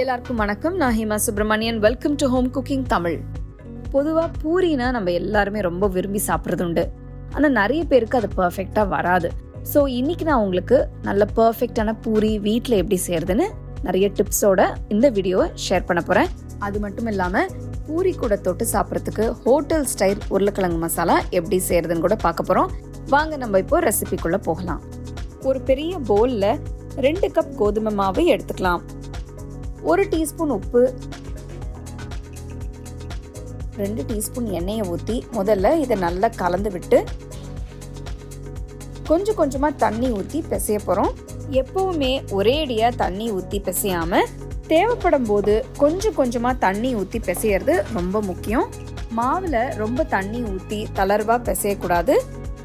எல்லாருக்கும் வணக்கம். நான் Hema Subramanian. Welcome to home cooking Tamil பொதுவாக பூரினா நம்ம எல்லாருமே ரொம்ப விரும்பி சாப்பிட்றது உண்டு. ஆனால் நிறைய பேருக்கு அது பர்ஃபெக்டாக வராது. ஸோ இன்னைக்கு நான் உங்களுக்கு நல்ல பர்ஃபெக்டான பூரி வீட்டில் எப்படி செய்யறதுன்னு நிறைய டிப்ஸோட இந்த வீடியோவை ஷேர் பண்ண போகிறேன் அது மட்டும் இல்லாமல் பூரி கூட தொட்டு சாப்பிட்றதுக்கு ஹோட்டல் ஸ்டைல் உருளைக்கிழங்கு மசாலா எப்படி செய்யறதுன்னு கூட பார்க்க போகிறோம் வாங்க நம்ம இப்போ ரெசிபிக்குள்ளே போகலாம். ஒரு பெரிய பவுலில் ரெண்டு கப் கோதுமை மாவை எடுத்துக்கலாம். ஒரு டீஸ்பூன் உப்பு ரெண்டு டீஸ்பூன் எண்ணெயை ஊற்றி முதல்ல இதை நல்லா கலந்து விட்டு கொஞ்சம் கொஞ்சமாக தண்ணி ஊற்றி பிசைய போகிறோம் எப்பவுமே ஒரேடியாக தண்ணி ஊற்றி பிசையாம தேவைப்படும் போது கொஞ்சம் கொஞ்சமாக தண்ணி ஊற்றி பிசையிறது ரொம்ப முக்கியம். மாவில் ரொம்ப தண்ணி ஊற்றி தளர்வாக பிசையக்கூடாது.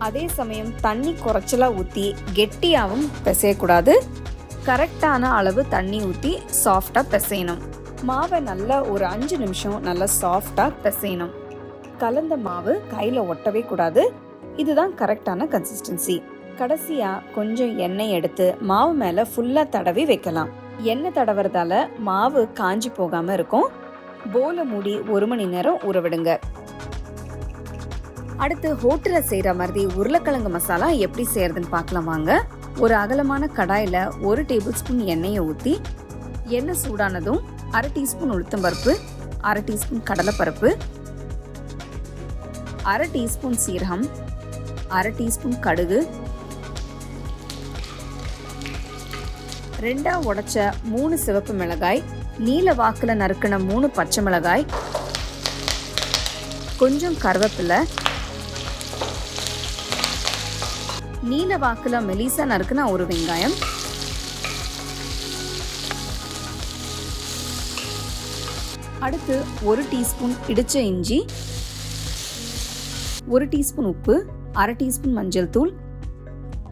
அதே சமயம் தண்ணி குறைச்சலாக ஊற்றி கெட்டியாகவும் பிசையக்கூடாது. கரெக்டான அளவு தண்ணி ஊற்றி சாஃப்டாக பிசையணும். மாவை நல்லா ஒரு அஞ்சு நிமிஷம் நல்லா சாஃப்டாக பிசையணும். கலந்த மாவு கையில் ஒட்டவே கூடாது. இதுதான் கரெக்டான கன்சிஸ்டன்சி கடைசியாக கொஞ்சம் எண்ணெய் எடுத்து மாவு மேலே ஃபுல்லாக தடவி வைக்கலாம். எண்ணெய் தடவுறதால மாவு காஞ்சி போகாமல் இருக்கும். போலை மூடி ஒரு மணி நேரம் உறவிடுங்க அடுத்து ஹோட்டலில் செய்கிற மாதிரி உருளைக்கிழங்கு மசாலா எப்படி செய்யறதுன்னு பார்க்கலாம் வாங்க. ஒரு அகலமான கடாயில் ஒரு டேபிள் ஸ்பூன் எண்ணெயை ஊற்றி எண்ணெய் சூடானதும் அரை டீஸ்பூன் உளுத்தம்பருப்பு அரை டீஸ்பூன் கடலைப்பருப்பு அரை டீஸ்பூன் சீரகம் அரை டீஸ்பூன் கடுகு ரெண்டாக உடைச்ச மூணு சிவப்பு மிளகாய் நீல வாக்கில் நறுக்கின மூணு பச்சை மிளகாய் கொஞ்சம் கருவேப்பிலை நீல வாக்குல மெலிசா நறுக்குன ஒரு வெங்காயம். அடுத்து ஒரு டீஸ்பூன் இடிச்ச இஞ்சி. ஒரு டீஸ்பூன் உப்பு அரை டீஸ்பூன் மஞ்சள் தூள்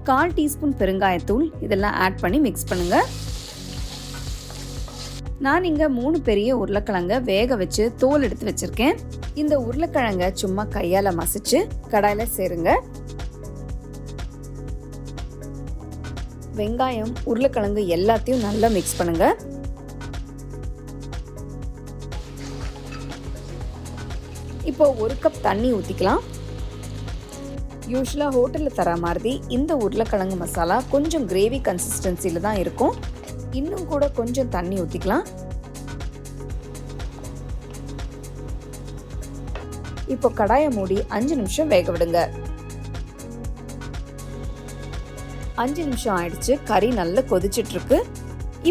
கால் டீஸ்பூன் பெருங்காயத்தூள். இதெல்லாம் ஆட் பண்ணி மிக்ஸ் பண்ணுங்க. நான் இங்க மூணு பெரிய உருளைக்கிழங்க வேக வச்சு தோல் எடுத்து வச்சிருக்கேன். இந்த உருளைக்கிழங்க சும்மா கையால மசிச்சு கடாயில சேருங்க. வெங்காயம் உருளைக்கிழங்கு எல்லாத்தையும் நல்லா மிக்ஸ் பண்ணுங்க. இப்போ ஒரு கப் தண்ணி ஊற்றிக்கலாம் யூஸ்வலாக ஹோட்டலில் தர மாதிரி இந்த உருளைக்கிழங்கு மசாலா கொஞ்சம் கிரேவி கன்சிஸ்டன்சியில் தான் இருக்கும். இன்னும் கூட கொஞ்சம் தண்ணி ஊற்றிக்கலாம் இப்போ கடாயை மூடி அஞ்சு நிமிஷம் வேக விடுங்க. அஞ்சு நிமிஷம் ஆயிடுச்சு கறி நல்லா கொதிச்சிட்டு இருக்கு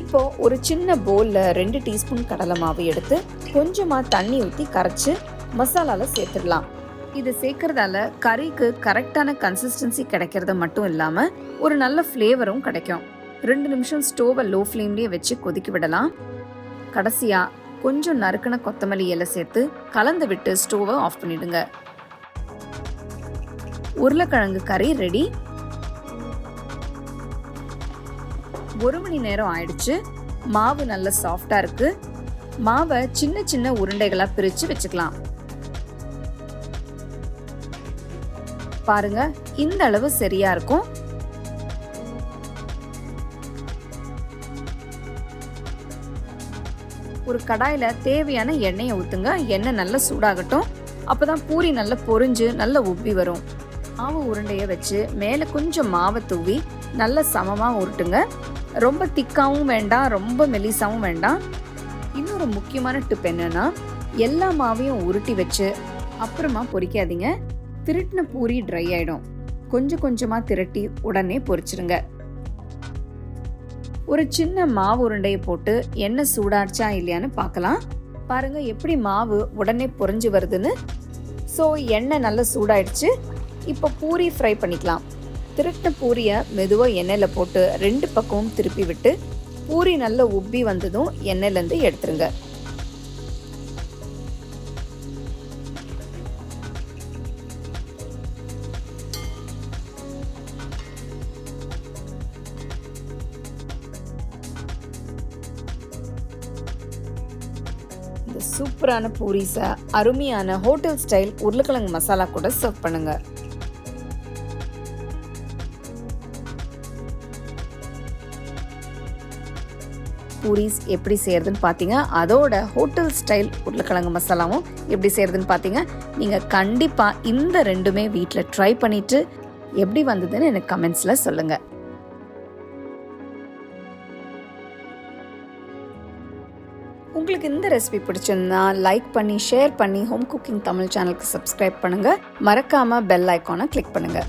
இப்போ ஒரு சின்ன போல்ல ரெண்டு டீஸ்பூன் கடலை மாவு எடுத்து கொஞ்சமா தண்ணி ஊற்றி கரைச்சு மசாலால சேர்த்துடலாம். இது சேர்க்கறதால கறிக்கு கரெக்டான கன்சிஸ்டன்சி கிடைக்கிறது மட்டும் இல்லாம ஒரு நல்ல ஃப்ளேவரும் கிடைக்கும். ரெண்டு நிமிஷம் ஸ்டோவை லோ ஃப்ளேம்லேயே வச்சு கொதிக்க விடலாம். கடைசியா கொஞ்சம் நறுக்கின கொத்தமல்லி இலை சேர்த்து கலந்து விட்டு ஸ்டோவை ஆஃப் பண்ணிடுங்க. உருளைக்கிழங்கு கறி ரெடி ஒரு மணி நேரம் ஆயிடுச்சு. மாவு நல்ல சாஃப்டா இருக்கு. மாவை சின்ன சின்ன உருண்டைகளா பிரிச்சு வச்சுக்கலாம். பாருங்க இந்த அளவு சரியா இருக்கும். ஒரு கடாயில தேவையான எண்ணெயை ஊத்துங்க. எண்ணெய் நல்லா சூடாகட்டும். அப்பதான் பூரி நல்லா பொரிஞ்சு நல்லா உப்பி வரும். மாவு உருண்டைய வச்சு மேல கொஞ்சம் மாவை தூவி நல்லா சமமா உருட்டுங்க. ரொம்ப திக்காகவும் வேண்டாம் ரொம்ப மெலிசாவும் வேண்டாம். இன்னொரு முக்கியமான டிப் என்னென்னா எல்லா மாவையும் உருட்டி வச்சு அப்புறமா பொரிக்காதீங்க திருட்டின பூரி ட்ரை ஆகிடும் கொஞ்சம் கொஞ்சமாக திரட்டி உடனே பொரிச்சிருங்க ஒரு சின்ன மாவு உருண்டையை போட்டு எண்ணெய் சூடாச்சா இல்லையான்னு பார்க்கலாம். பாருங்க எப்படி மாவு உடனே பொரிஞ்சு வருதுன்னு. ஸோ எண்ணெய் நல்லா சூடாயிடுச்சு. இப்போ பூரி ஃப்ரை பண்ணிக்கலாம். திருட்டின பூரியை மெதுவாக எண்ணெயில் போட்டு ரெண்டு பக்கமும் திருப்பி விட்டு பூரி நல்லா உப்பி வந்ததும் எண்ணெயிலேருந்து எடுத்துருங்க. இந்த சூப்பரான பூரிஸை அருமையான ஹோட்டல் ஸ்டைல் உருளைக்கிழங்கு மசாலா கூட சர்வ் பண்ணுங்க. பூரிஸ் எப்படி செய்கிறதுன்னு பார்த்தீங்க அதோட ஹோட்டல் ஸ்டைல் உருளைக்கிழங்கு மசாலாவும் எப்படி செய்யறதுன்னு பார்த்தீங்க நீங்கள் கண்டிப்பாக இந்த ரெண்டுமே வீட்டில் ட்ரை பண்ணிவிட்டு எப்படி வந்ததுன்னு எனக்கு கமெண்ட்ஸில் சொல்லுங்கள் உங்களுக்கு இந்த ரெசிபி பிடிச்சிருந்தா லைக் பண்ணி ஷேர் பண்ணி ஹோம் குக்கிங் தமிழ் சேனலுக்கு சப்ஸ்கிரைப் பண்ணுங்கள் மறக்காமல் பெல் ஐக்கானை கிளிக் பண்ணுங்கள்